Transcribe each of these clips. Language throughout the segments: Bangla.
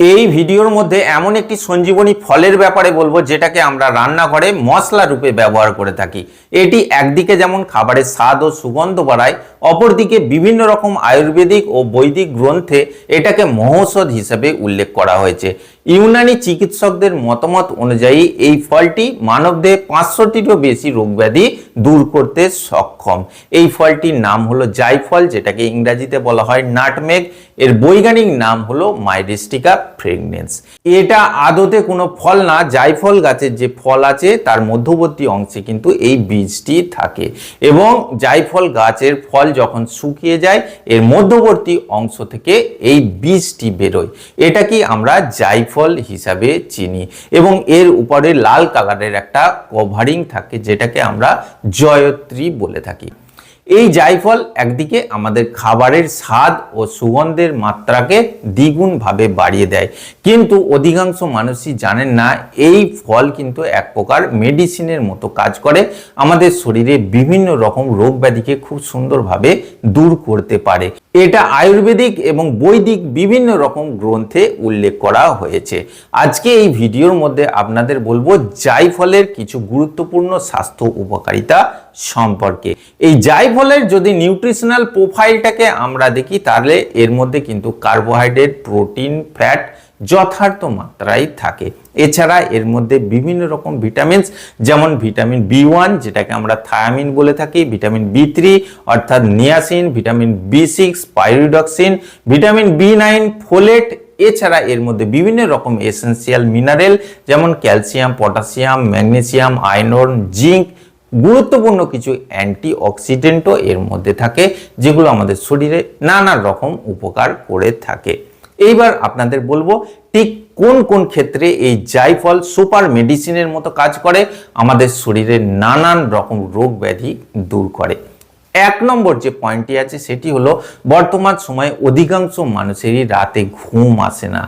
এই ভিডিওর মধ্যে এমন একটি সঞ্জীবনী ফলের ব্যাপারে বলব, যেটাকে আমরা রান্নাঘরে মশলা রূপে ব্যবহার করে থাকি। এটি একদিকে যেমন খাবারের স্বাদ ও সুগন্ধ বাড়ায়, অপরদিকে বিভিন্ন রকম আয়ুর্বেদিক ও বৈদিক গ্রন্থে এটাকে মহৌষধ হিসেবে উল্লেখ করা হয়েছে। ইউনানি চিকিৎসকদের মতামত অনুযায়ী এই ফলটি মানবদেহে পাঁচশোটিরও বেশি রোগব্যাধি দূর করতে সক্ষম। এই ফলটির নাম হলো জাইফল, যেটাকে ইংরাজিতে বলা হয় নাটমেগ। এর বৈজ্ঞানিক নাম হলো মাইরিস্টিকা ফ্রেগনেন্স এটা আদতে কোনো ফল না, জাইফল গাছের যে ফল আছে, তার মধ্যবর্তী অংশে কিন্তু এই বীজটি থাকে। এবং জাইফল গাছের ফল যখন শুকিয়ে যায়, এর মধ্যবর্তী অংশ থেকে এই বীজটি বেরোয়। এটা কি আমরা জাইফল হিসাবে চিনি এবং এর উপরে লাল কালারের একটা কভারিং থাকে যেটাকে আমরা জয়ত্রী বলে থাকি। এই জায়ফল একদিকে আমাদের খাবারের স্বাদ ও সুগন্ধের মাত্রাকে দ্বিগুণভাবে বাড়িয়ে দেয়। কিন্তু অধিকাংশ মানুষই জানেন না, এই ফল কিন্তু এক প্রকার মেডিসিনের মতো কাজ করে। আমাদের শরীরে বিভিন্ন রকম রোগ ব্যাধিকে খুব সুন্দরভাবে দূর করতে পারে। এটা আয়ুর্বেদিক এবং বৈদিক বিভিন্ন রকম গ্রন্থে উল্লেখ করা হয়েছে। আজকে এই ভিডিওর মধ্যে আপনাদের বলব জাইফলের কিছু গুরুত্বপূর্ণ স্বাস্থ্য উপকারিতা সম্পর্কে। এই জাইফলের যদি নিউট্রিশনাল প্রোফাইলটাকে আমরা দেখি, তাহলে এর মধ্যে কিন্তু কার্বোহাইড্রেট, প্রোটিন, ফ্যাট যথার্থ মাত্রায় থাকে। এছাড়া এর মধ্যে বিভিন্ন রকম ভিটামিনস যেমন ভিটামিন বি ওয়ান যেটাকে আমরা থায়ামিন বলে থাকি ভিটামিন বি থ্রি অর্থাৎ niacin vitamin B six pyridoxine vitamin B nine folate এছাড়া এর মধ্যে বিভিন্ন রকম এসেন্সিয়াল মিনারেল যেমন calcium potassium magnesium iron zinc গুরুত্বপূর্ণ কিছু অ্যান্টি অক্সিডেন্টও এর মধ্যে থাকে, যেগুলো আমাদের শরীরে নানা রকম উপকার করে থাকে। এইবার আপনাদের বলব, ঠিক কোন কোন ক্ষেত্রে এই জাইফল সুপার মেডিসিনের মতো কাজ করে? আমাদের শরীরে নানান রকম রোগ ব্যাধি দূর করে। এক নম্বর যে পয়েন্টটি আছে, সেটি হলো বর্তমান সময়ে অধিকাংশ মানুষেরই রাতে ঘুম আসে না।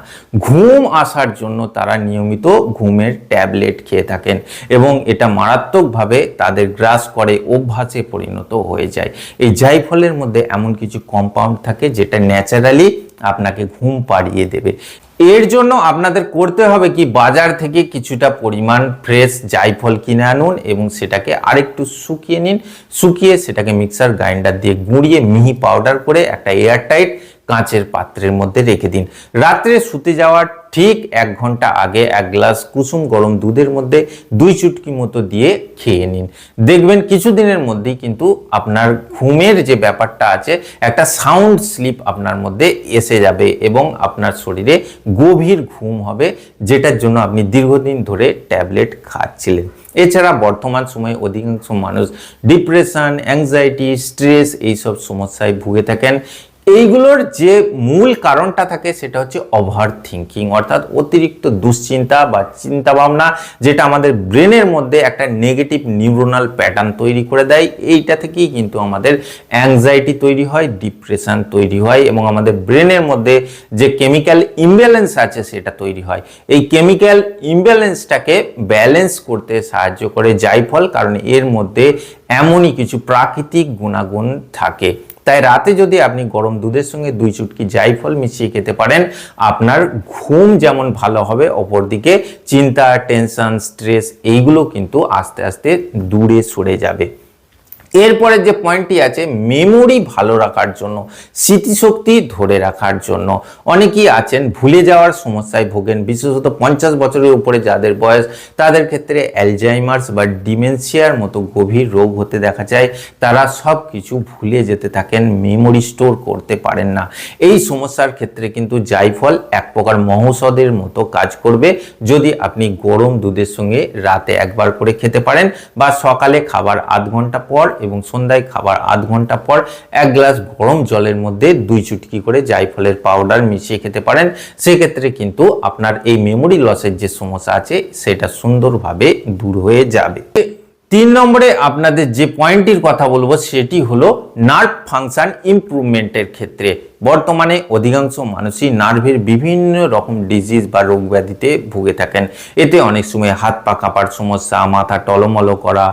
ঘুম আসার জন্য তারা নিয়মিত ঘুমের ট্যাবলেট খেয়ে থাকেন এবং এটা মারাত্মকভাবে তাদের গ্রাস করে, অভ্যাসে পরিণত হয়ে যায়। এই জাইফলের মধ্যে এমন কিছু কম্পাউন্ড থাকে যেটা ন্যাচারালি আপনাকে ঘুম পাড়িয়ে দেবে। এর জন্য আপনাদের করতে হবে কি, বাজার থেকে কিছুটা পরিমাণ ফ্রেশ জায়ফল কিনে আনুন এবং সেটাকে আরেকটু শুকিয়ে নিন। শুকিয়ে সেটাকে মিক্সার গ্রাইন্ডার দিয়ে গুঁড়িয়ে মিহি পাউডার করে একটা এয়ারটাইট কাঁচের পাত্রের মধ্যে রেখে দিন। রাত্রে শুতে যাওয়ার ঠিক এক ঘণ্টা আগে এক গ্লাস কুসুম গরম দুধের মধ্যে দুই চুটকি মতো দিয়ে খেয়ে নিন। দেখবেন কিছুদিনের মধ্যেই কিন্তু আপনার ঘুমের যে ব্যাপারটা আছে, একটা সাউন্ড স্লিপ আপনার মধ্যে এসে যাবে এবং আপনার শরীরে গভীর ঘুম হবে, যেটার জন্য আপনি দীর্ঘদিন ধরে ট্যাবলেট খাচ্ছিলেন। এছাড়া বর্তমান সময়ে অধিকাংশ মানুষ ডিপ্রেশন অ্যাংজাইটি স্ট্রেস এইসব সমস্যায় ভুগে থাকেন। এইগুলোর যে মূল কারণটা থাকে সেটা হচ্ছে ওভার থিঙ্কিং অর্থাৎ অতিরিক্ত দুশ্চিন্তা বা চিন্তা ভাবনা যেটা আমাদের ব্রেনের মধ্যে একটা নেগেটিভ নিউরোনাল প্যাটার্ন তৈরি করে দেয়। এইটা থেকেই কিন্তু আমাদের অ্যাংজাইটি তৈরি হয় ডিপ্রেশন তৈরি হয় এবং আমাদের ব্রেনের মধ্যে যে কেমিক্যাল ইমব্যালেন্স আছে সেটা তৈরি হয়। এই কেমিক্যাল ইমব্যালেন্সটাকে ব্যালেন্স করতে সাহায্য করে জাইফল কারণ এর মধ্যে এমনই কিছু প্রাকৃতিক গুণাগুণ থাকে। তাই রাতে যদি আপনি গরম দুধের সঙ্গে দুই চুটকি জাইফল মিশিয়ে খেতে পারেন, আপনার ঘুম যেমন ভালো হবে, অপরদিকে চিন্তা, টেনশন, স্ট্রেস এইগুলো কিন্তু আস্তে আস্তে দূরে সরে যাবে। এরপরে যে পয়েন্টটি আছে মেমোরি ভালো রাখার জন্য, স্মৃতিশক্তি ধরে রাখার জন্য। অনেকেই আছেন, ভুলে যাওয়ার সমস্যায় ভোগেন। বিশেষত পঞ্চাশ বছরের উপরে যাদের বয়স, তাদের ক্ষেত্রে অ্যালজাইমার্স বা ডিমেনশিয়ার মতো গভীর রোগ হতে দেখা যায়। তারা সব কিছু ভুলে যেতে থাকেন মেমোরি স্টোর করতে পারেন না। এই সমস্যার ক্ষেত্রে কিন্তু জাইফল এক প্রকার মহৌষধের মতো কাজ করবে। যদি আপনি গরম দুধের সঙ্গে রাতে একবার করে খেতে পারেন বা সকালে খাবার আধ ঘণ্টা পর এবং সন্ধ্যায় খাবার আধ ঘণ্টা পর এক গ্লাস গরম জলের মধ্যে দুই চুটকি করে জাইফলের পাউডার মিশিয়ে খেতে পারেন। সেক্ষেত্রে কিন্তু আপনার এই মেমোরি লসের যে সমস্যা আছে, সেটা সুন্দরভাবে দূর হয়ে যাবে। তিন নম্বরে আপনাদের যে পয়েন্টটির কথা বলব সেটি হলো নার্ভ ফাংশন ইমপ্রুভমেন্টের ক্ষেত্রে। বর্তমানে অধিকাংশ মানুষই নার্ভের বিভিন্ন রকম ডিজিজ বা রোগ ব্যাধিতে ভুগে থাকেন। এতে অনেক সময় হাত পা কাঁপার সমস্যা, মাথা টলমলো করা,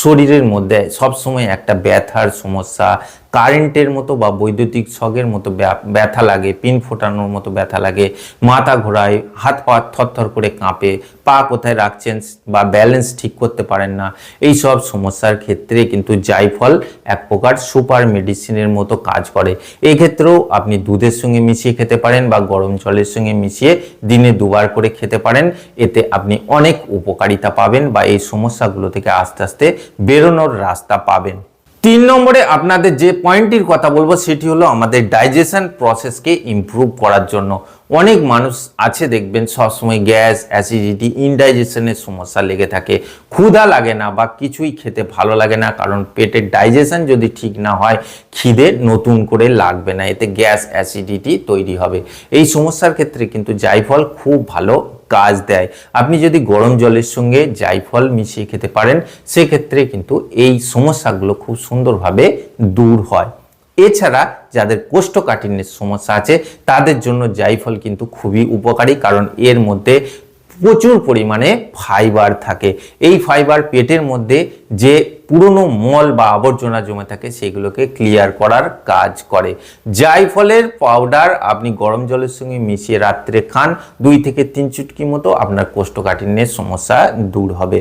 শরীরের মধ্যে সবসময় একটা ব্যথার সমস্যা কারেন্টের মতো বা বৈদ্যুতিক ছগের মতো ব্যথা লাগে, পিন ফোটানোর মতো ব্যথা লাগে, মাথা ঘোরায়, হাত পা থরথর করে কাঁপে, পা কোথায় রাখছেন বা ব্যালেন্স ঠিক করতে পারেন না, এই সব সমস্যার ক্ষেত্রে কিন্তু জাইফল এক প্রকার সুপার মেডিসিনের মতো কাজ করে। এই ক্ষেত্রেও আপনি দুধের সঙ্গে মিশিয়ে খেতে পারেন বা গরম জলের সঙ্গে মিশিয়ে দিনে দুবার করে খেতে পারেন, এতে আপনি অনেক উপকারিতা পাবেন বা এই সমস্যাগুলো থেকে আস্তে আস্তে বেরোনোর রাস্তা পাবেন। তিন নম্বরে আপনাদের যে পয়েন্টটির কথা বলব, সেটি হলো আমাদের ডাইজেশন প্রসেসকে ইমপ্রুভ করার জন্য। অনেক মানুষ আছে দেখবেন সবসময় গ্যাস অ্যাসিডিটি ইনডাইজেশনের সমস্যা লেগে থাকে। ক্ষুধা লাগে না বা কিছুই খেতে ভালো লাগে না, কারণ পেটের ডাইজেশন যদি ঠিক না হয়, খিদে নতুন করে লাগবে না। এতে গ্যাস অ্যাসিডিটি তৈরি হবে। এই সমস্যার ক্ষেত্রে কিন্তু জাইফল খুব ভালো কাজ দেয়। আপনি যদি গরম জলের সঙ্গে জাইফল মিশিয়ে খেতে পারেন, সেক্ষেত্রে কিন্তু এই সমস্যাগুলো খুব সুন্দরভাবে দূর হয়। এছাড়া যাদের কোষ্ঠকাঠিন্যের সমস্যা আছে, তাদের জন্য জাইফল কিন্তু খুবই উপকারী, কারণ এর মধ্যে প্রচুর পরিমাণে ফাইবার থাকে। এই ফাইবার পেটের মধ্যে যে পুরনো মল বা আবর্জনা জমে থাকে, সেগুলোকে ক্লিয়ার করার কাজ করে। জাইফলের পাউডার আপনি গরম জলের সঙ্গে মিশিয়ে রাত্রে খান, দুই থেকে তিন চুটকি মতো আপনার কোষ্ঠকাঠিন্যের সমস্যা দূর হবে।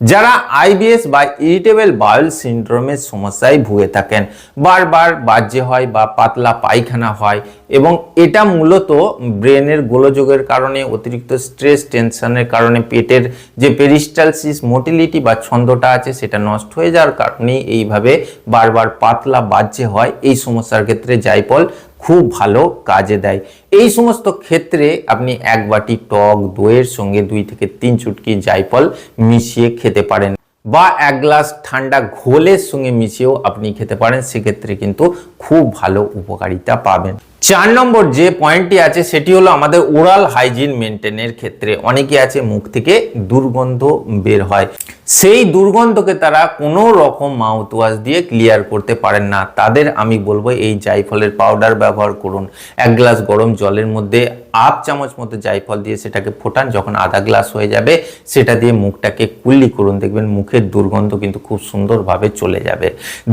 যারা আইবিএস বা ইরিটেবল বাউল সিন্ড্রোমের সমস্যায় ভুগে থাকেন। বারবার বাজ্যে হয় বা পাতলা পায়খানা হয় এবং এটা মূলত ব্রেনের গোলযোগের কারণে, অতিরিক্ত স্ট্রেস, টেনশনের কারণে, পেটের যে পেরিস্টালসিস, মোটিলিটি বা ছন্দটা আছে সেটা নষ্ট হয়ে যাওয়ার কারণে এইভাবে বারবার পাতলা বাজ্যে হয়। এই সমস্যার ক্ষেত্রে জাইপল খুব ভালো কাজে দেয়। এই সমস্ত ক্ষেত্রে আপনি এক বাটি টক, দইয়ের সঙ্গে দুই থেকে তিন চুটকি জাইফল মিশিয়ে খেতে পারেন বা এক গ্লাস ঠান্ডা ঘোলের সঙ্গে মিশিয়েও আপনি খেতে পারেন। সেক্ষেত্রে কিন্তু খুব ভালো উপকারিতা পাবেন। চার নম্বর যে পয়েন্টটি আছে, সেটি হলো আমাদের ওরাল হাইজিন মেনটেনের ক্ষেত্রে। অনেকে আছে মুখ থেকে দুর্গন্ধ বের হয়। সেই দুর্গন্ধকে তারা কোনো রকম মাউথ ওয়াশ দিয়ে ক্লিয়ার করতে পারেন না। তাদের আমি বলব এই জাইফলের পাউডার ব্যবহার করুন। এক গ্লাস গরম জলের মধ্যে আপ চামচ মতো জাইফল দিয়ে সেটাকে ফোটান। যখন আধা গ্লাস হয়ে যাবে, সেটা দিয়ে মুখটাকে কুল্লি করুন। দেখবেন মুখের দুর্গন্ধ কিন্তু খুব সুন্দরভাবে চলে যাবে।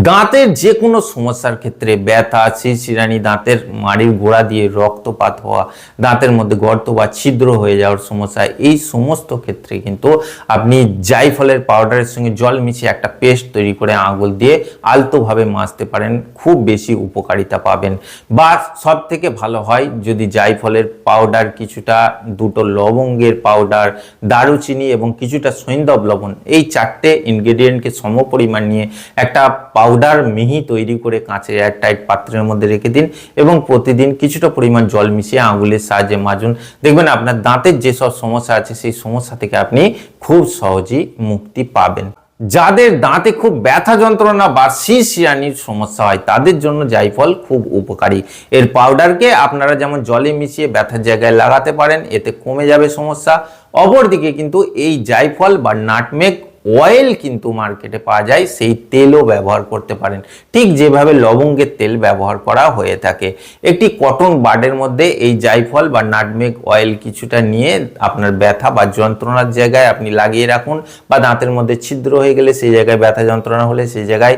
দাঁতের যে কোনো সমস্যার ক্ষেত্রে ব্যথা, শিরশিরানি, দাঁতের মাড়ির গোড়া দিয়ে রক্তপাত হওয়া, দাঁতের মধ্যে গর্ত বা ছিদ্র হয়ে যাওয়ার সমস্যা, এই সমস্ত ক্ষেত্রে কিন্তু আপনি জাইফলের পাউডারের সঙ্গে জল মিশিয়ে একটা পেস্ট তৈরি করে আঙুল দিয়ে আলতোভাবে মাজতে পারেন, খুব বেশি উপকারিতা পাবেন। বা সব থেকে ভালো হয়, যদি জাইফলের পাউডার কিছুটা, দুটো লবঙ্গের পাউডার, দারুচিনি এবং কিছুটা সৈন্দব লবণ, এই চারটে ইনগ্রেডিয়েন্টকে সম পরিমাণ নিয়ে একটা পাউডার মিহি তৈরি করে কাঁচের এয়ারটাইট পাত্রের মধ্যে রেখে দিন এবং প্রতিদিন কিছুটা পরিমাণ জল মিশিয়ে আঙুলের সাহায্যে মাজুন। দেখবেন আপনার দাঁতের যেসব সমস্যা আছে, সেই সমস্যা থেকে আপনি খুব সহজেই মুক্তি পাবেন। যাদের দাঁতে খুব ব্যথা যন্ত্রণা বা শিরশিরানির সমস্যা হয়, তাদের জন্য জাইফল খুব উপকারী। এর পাউডারকে আপনারা যেমন জলে মিশিয়ে ব্যথার জায়গায় লাগাতে পারেন, এতে কমে যাবে সমস্যা। অপরদিকে কিন্তু এই জাইফল বা নাটমেগ অয়েল কিন্তু মার্কেটে পাওয়া যায়, সেই তেলও ব্যবহার করতে পারেন। ঠিক যেভাবে লবঙ্গের তেল ব্যবহার করা হয়ে থাকে। একটি কটন বার্ডের মধ্যে এই জাইফল বা নাটমেগ অয়েল কিছুটা নিয়ে আপনার ব্যথা বা যন্ত্রণার জায়গায় আপনি লাগিয়ে রাখুন বা দাঁতের মধ্যে ছিদ্র হয়ে গেলে সেই জায়গায় ব্যথা যন্ত্রণা হলে সেই জায়গায়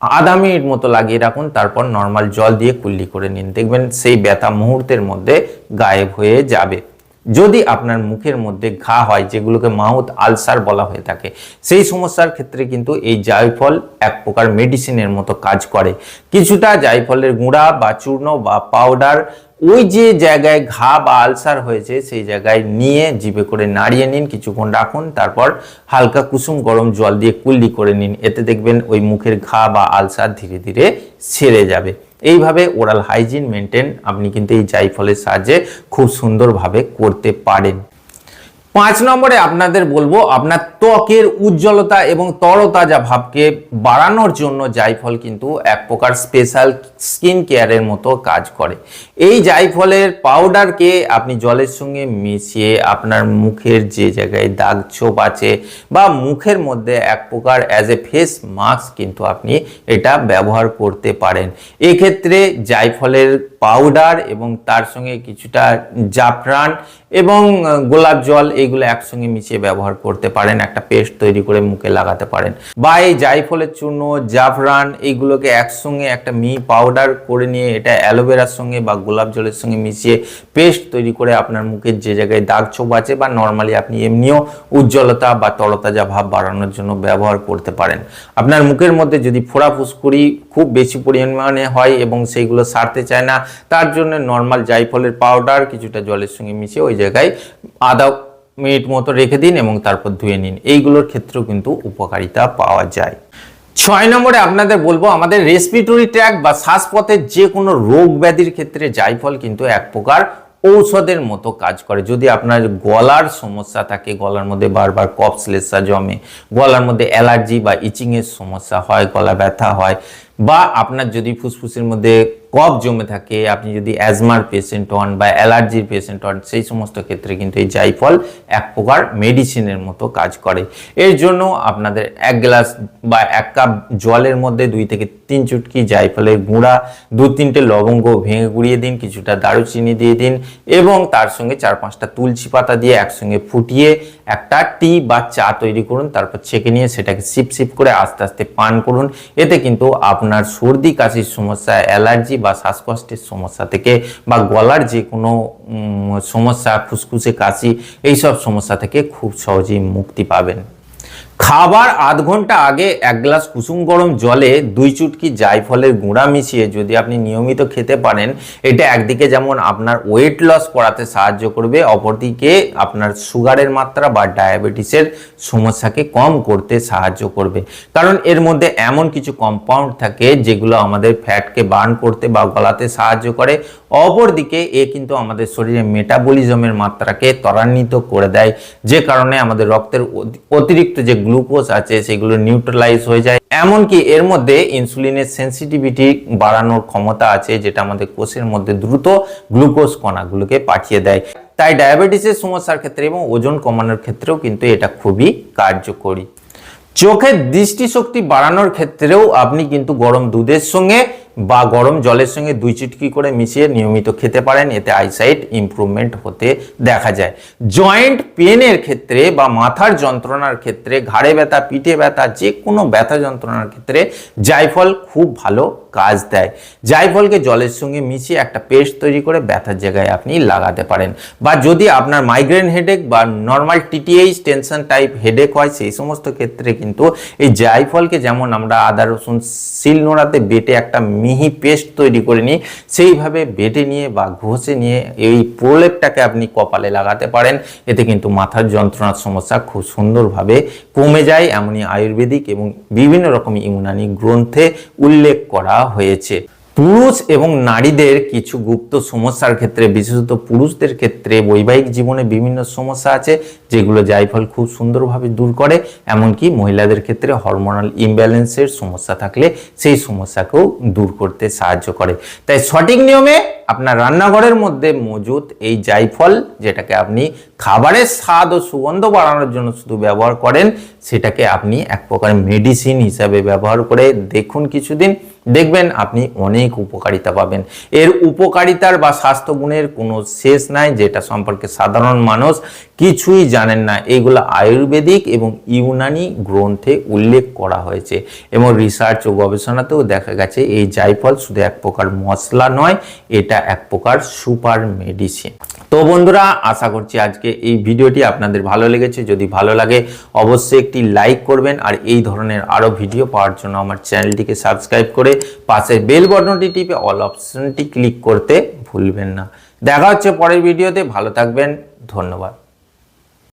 আধা মিনিট মতো লাগিয়ে রাখুন, তারপর নর্মাল জল দিয়ে কুল্লি করে নিন। দেখবেন সেই ব্যথা মুহূর্তের মধ্যে গায়েব হয়ে যাবে। যদি আপনার মুখের মধ্যে ঘা হয়, যেগুলোকে মাউথ আলসার বলা হয়ে থাকে, সেই সমস্যার ক্ষেত্রে কিন্তু এই জায়ফল এক প্রকার মেডিসিনের মতো কাজ করে। কিছুটা জায়ফলের গুঁড়া বা চূর্ণ বা পাউডার ওই যে জায়গায় ঘা বা আলসার হয়েছে, সেই জায়গায় নিয়ে জিভে করে নাড়িয়ে নিন, কিছুক্ষণ রাখুন, তারপর হালকা কুসুম গরম জল দিয়ে কুল্লি করে নিন। এতে দেখবেন ওই মুখের ঘা বা আলসার ধীরে ধীরে ছেড়ে যাবে। এইভাবে ওরাল হাইজিন মেনটেন আপনি কিন্তু এই জাইফলের সাহায্যে খুব সুন্দরভাবে করতে পারেন। পাঁচ নম্বরে আপনাদের বলব, আপনার ত্বকের উজ্জ্বলতা এবং তরতাজা ভাবকে বাড়ানোর জন্য জাইফল কিন্তু এক প্রকার স্পেশাল স্কিন কেয়ারের মতো কাজ করে। এই জাইফলের পাউডারকে আপনি জলের সঙ্গে মিশিয়ে আপনার মুখের যে জায়গায় দাগ ছোপ আছে বা মুখের মধ্যে এক প্রকার অ্যাজ এ ফেস মাস্ক কিন্তু আপনি এটা ব্যবহার করতে পারেন। এক্ষেত্রে জাইফলের পাউডার এবং তার সঙ্গে কিছুটা জাফরান এবং গোলাপ জল এইগুলো একসঙ্গে মিশিয়ে ব্যবহার করতে পারেন। একটা পেস্ট তৈরি করে মুখে লাগাতে পারেন। বা এই জাইফলের চূর্ণ, জাফরান এইগুলোকে একসঙ্গে একটা মি পাউডার করে নিয়ে এটা অ্যালোভেরার সঙ্গে বা গোলাপ জলের সঙ্গে মিশিয়ে পেস্ট তৈরি করে আপনার মুখের যে জায়গায় দাগ ছোপ আছে বা নর্মালি আপনি এমনিও উজ্জ্বলতা বা তরতাজা ভাব বাড়ানোর জন্য ব্যবহার করতে পারেন। আপনার মুখের মধ্যে যদি ফোড়া ফুসকুড়ি খুব বেশি পরিমাণে হয় এবং সেইগুলো সারতে চায় না তার জন্য নর্মাল জাইফলের পাউডার কিছুটা জলের সঙ্গে মিশিয়ে ওই জায়গায় আদা মিনিট মতো রেখে দিন এবং তারপর ধুয়ে নিন। এইগুলোর ক্ষেত্রেও কিন্তু উপকারিতা পাওয়া যায়। ছয় নম্বরে আপনাদের বলব, আমাদের রেসপিরেটরি ট্র্যাক বা শ্বাসপথের যে কোনো রোগ ব্যাধির ক্ষেত্রে জাইফল কিন্তু এক প্রকার ঔষধের মতো কাজ করে। যদি আপনার গলার সমস্যা থাকে, গলার মধ্যে বারবার কফ, শ্লেষা জমে, গলার মধ্যে অ্যালার্জি বা ইচিংয়ের সমস্যা হয়, গলা ব্যথা হয় বা আপনার যদি ফুসফুসের মধ্যে কফ জমে থাকে, আপনি যদি অ্যাজমার পেশেন্ট হন বা অ্যালার্জির পেশেন্ট হন, সেই সমস্ত ক্ষেত্রে কিন্তু এই জাইফল এক প্রকার মেডিসিনের মতো কাজ করে। এর জন্য আপনাদের এক গ্লাস বা এক কাপ জলের মধ্যে দুই থেকে তিন চুটকি জাইফলের গুঁড়া, দু তিনটে লবঙ্গ ভেঙে গুঁড়িয়ে দিন, কিছুটা দারুচিনি দিয়ে দিন এবং তার সঙ্গে চার পাঁচটা তুলসী পাতা দিয়ে একসঙ্গে ফুটিয়ে একটা টি বা চা তৈরি করুন, তারপর ছেঁকে নিয়ে সেটাকে সিপ সিপ করে আস্তে আস্তে পান করুন। এতে কিন্তু আপনার সর্দি, কাশির সমস্যা, অ্যালার্জি বা শ্বাসকষ্টের সমস্যা থেকে বা গলার যে কোনো সমস্যা, ফুসফুসে কাশি, এইসব সমস্যা থেকে খুব সহজেই মুক্তি পাবেন। খাবার আধ ঘণ্টা আগে এক গ্লাস কুসুম গরম জলে দুই চুটকি জায়ফলের গুঁড়া মিশিয়ে যদি আপনি নিয়মিত খেতে পারেন, এটা একদিকে যেমন আপনার ওয়েট লস করাতে সাহায্য করবে, অপরদিকে আপনার সুগারের মাত্রা বা ডায়াবেটিসের সমস্যাকে কম করতে সাহায্য করবে। কারণ এর মধ্যে এমন কিছু কম্পাউন্ড থাকে যেগুলো আমাদের ফ্যাটকে বার্ন করতে বা গলাতে সাহায্য করে, অপরদিকে এ কিন্তু আমাদের শরীরে মেটাবলিজমের মাত্রাকে ত্বরান্বিত করে দেয়, যে কারণে আমাদের রক্তের অতিরিক্ত যে গ্লুকোজ আছে, সেগুলো নিউট্রালাইজ হয়ে যায়। এমনকি এর মধ্যে ইনসুলিনের সেন্সিটিভিটি বাড়ানোর ক্ষমতা আছে, যেটা আমাদের কোষের মধ্যে দ্রুত গ্লুকোজ কণাগুলোকে পাঠিয়ে দেয়। তাই ডায়াবেটিসের সমস্যার ক্ষেত্রে এবং ওজন কমানোর ক্ষেত্রেও কিন্তু এটা খুবই কার্যকরী। চোখের দৃষ্টিশক্তি বাড়ানোর ক্ষেত্রেও আপনি কিন্তু গরম দুধের সঙ্গে বা গরম জলের সঙ্গে দুই চিটকি করে মিশিয়ে নিয়মিত খেতে পারেন, এতে আইসাইট ইমপ্রুভমেন্ট হতে দেখা যায়। জয়েন্ট পেনের ক্ষেত্রে বা মাথার যন্ত্রণার ক্ষেত্রে, ঘাড়ে ব্যথা, পিঠে ব্যথা, যে কোনো ব্যথা যন্ত্রণার ক্ষেত্রে জায়ফল খুব ভালো কাজ দেয়। জায়ফলকে জলের সঙ্গে মিশিয়ে একটা পেস্ট তৈরি করে ব্যথার জায়গায় আপনি লাগাতে পারেন। বা যদি আপনার মাইগ্রেন হেডেক বা normal TTH tension type headache হয়, সেই সমস্ত ক্ষেত্রে কিন্তু এই জায়ফলকে যেমন আমরা আদা, রসুন, শিল নোড়াতে বেটে একটা মিহি পেস্ট তৈরি করে নিই সেইভাবে বেটে নিয়ে বা ঘষে নিয়ে এই প্রলেপটাকে আপনি কপালে লাগাতে পারেন। এতে কিন্তু মাথার যন্ত্রণার সমস্যা খুব সুন্দরভাবে কমে যায়। এমনই আয়ুর্বেদিক এবং বিভিন্ন রকম ইউনানি গ্রন্থে উল্লেখ করা হয়েছে। পুরুষ এবং নারীদের কিছু গুপ্ত সমস্যার ক্ষেত্রে, বিশেষত পুরুষদের ক্ষেত্রে বৈবাহিক জীবনে বিভিন্ন সমস্যা আছে, যেগুলো জায়ফল খুব সুন্দরভাবে দূর করে। এমনকি মহিলাদের ক্ষেত্রে হরমোনাল ইমব্যালেন্সের সমস্যা থাকলে সেই সমস্যাকেও দূর করতে সাহায্য করে। তাই সঠিক নিয়মে আপনার রান্নাঘরের মধ্যে মজুদ এই জায়ফল, যেটাকে আপনি খাবারের স্বাদ ও সুগন্ধ বাড়ানোর জন্য শুধু ব্যবহার করেন, সেটাকে আপনি এক প্রকার মেডিসিন হিসাবে ব্যবহার করে দেখুন কিছুদিন। দেখবেন আপনি অনেক উপকারিতা পাবেন। এর উপকারিতার বা স্বাস্থ্য গুণের কোনো শেষ নাই, যেটা সম্পর্কে সাধারণ মানুষ কিছুই জানেন না। এইগুলো আয়ুর্বেদিক এবং ইউনানি গ্রন্থে উল্লেখ করা হয়েছে এবং রিসার্চ ও গবেষণাতেও দেখা গেছে, এই জায়ফল শুধু এক প্রকার মশলা নয় এটা এক প্রকার সুপার মেডিসিন। তো বন্ধুরা, আশা করছি আজকে এই ভিডিওটি আপনাদের ভালো লেগেছে। যদি ভালো লাগে, অবশ্যই একটি লাইক করবেন আর এই ধরনের আরও ভিডিও পাওয়ার জন্য আমার চ্যানেলটিকে সাবস্ক্রাইব করে পাশে বেল বটনটি টিপে অল অপশনটি ক্লিক করতে ভুলবেন না। দেখা হচ্ছে পরের ভিডিওতে। ভালো থাকবেন। ধন্যবাদ।